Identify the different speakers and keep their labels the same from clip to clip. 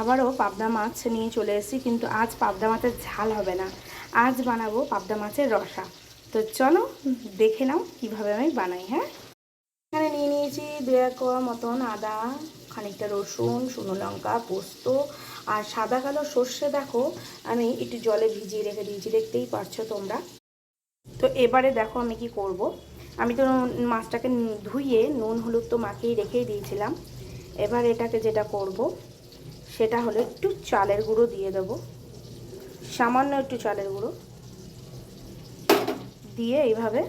Speaker 1: আবারও পাবদা মাছ নিয়ে চলে এসেছি, কিন্তু আজ পাবদা মাছের ঝাল হবে না। আজ বানাবো পাবদা মাছের রসা। তো চলো দেখে নাও কীভাবে আমি বানাই হ্যাঁ? এখানে নিয়ে নিয়েছি দু কোয়া মতন আদা, খানিকটা রসুন, শুকনো লঙ্কা, পোস্ত আর সাদা কালো সর্ষে। দেখো, আমি একটু জলে ভিজিয়ে রেখে দিয়েছি, দেখতেই পারছ তোমরা। তো এবারে দেখো আমি কি করব। আমি তো মাছটাকে ধুইয়ে নুন হলুদ তো মাখিয়ে রেখেই দিয়েছিলাম। এবার এটাকে যেটা করব। সেটা হলো একটু চালের গুঁড়ো দিয়ে দেব। সামান্য একটু চালের গুঁড়ো। দিয়ে এইভাবে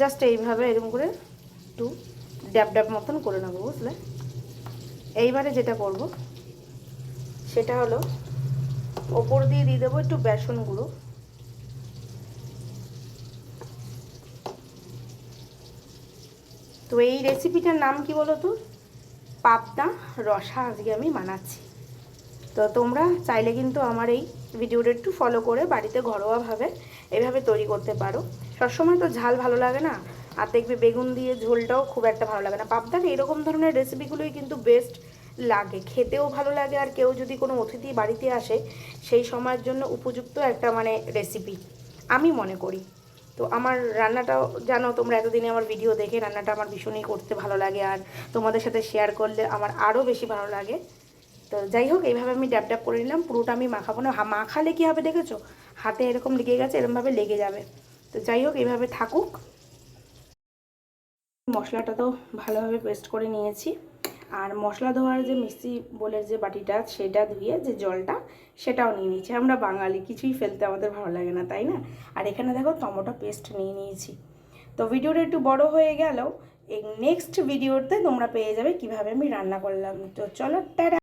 Speaker 1: জাস্ট এইভাবে এরকম করে একটু ড্যাব ড্যাব মতন করে নেব, বুঝলে? এইবারে যেটা করব, সেটা হলো ওপর দিয়ে দিয়ে দেবো একটু বেসন গুঁড়ো। তো এই রেসিপিটার নাম কি বলো তো পাবদা রসা আজকে আমি বানাচ্ছি। তো তোমরা চাইলে কিন্তু আমার এই ভিডিওটা একটু ফলো করে বাড়িতে ঘরোয়াভাবে এভাবে তৈরি করতে পারো। সবসময় তো ঝাল ভালো লাগে না? আর দেখবে বেগুন দিয়ে ঝোলটাও খুব একটা ভালো লাগে না। পাবদার এরকম ধরনের রেসিপিগুলোই কিন্তু বেস্ট লাগে। খেতেও ভালো লাগে আর কেউ যদি কোনো অতিথি বাড়িতে আসে, সেই সময়ের জন্য উপযুক্ত একটা মানে রেসিপি আমি মনে করি। তো আমার রান্নাটাও জানো, তোমরা এতদিনে আমার ভিডিও দেখে রান্নাটা আমার ভীষণই করতে ভালো লাগে। আর তোমাদের সাথে শেয়ার করলে আমার আরও বেশি ভালো লাগে। তো যাই হোক, এইভাবে আমি ড্যাপ ড্যাপ করে নিলাম, পুরোটা আমি মাখাবো না। মাখালে কী হবে দেখেছ? হাতে এরকম লেগে গেছে এরকমভাবে লেগে যাবে। তো যাই হোক, এইভাবে থাকুক। মশলাটা তো ভালোভাবে পেস্ট করে নিয়েছি। আর মশলা ধোয়ার যে মিক্সি বলে যে বাটিটা, সেটা ধুয়ে যে জলটা, সেটাও নিয়ে নিয়েছি। আমরা বাঙালি, কিছুই ফেলতে আমাদের ভালো লাগে না, তাই না? আর এখানে দেখো, টমেটো পেস্ট নিয়ে নিয়েছি। তো ভিডিওটা একটু বড় হয়ে গেলেও এই নেক্সট ভিডিওতে তোমরা পেয়ে যাবে কীভাবে আমি রান্না করলাম। তো চলো, টাটা!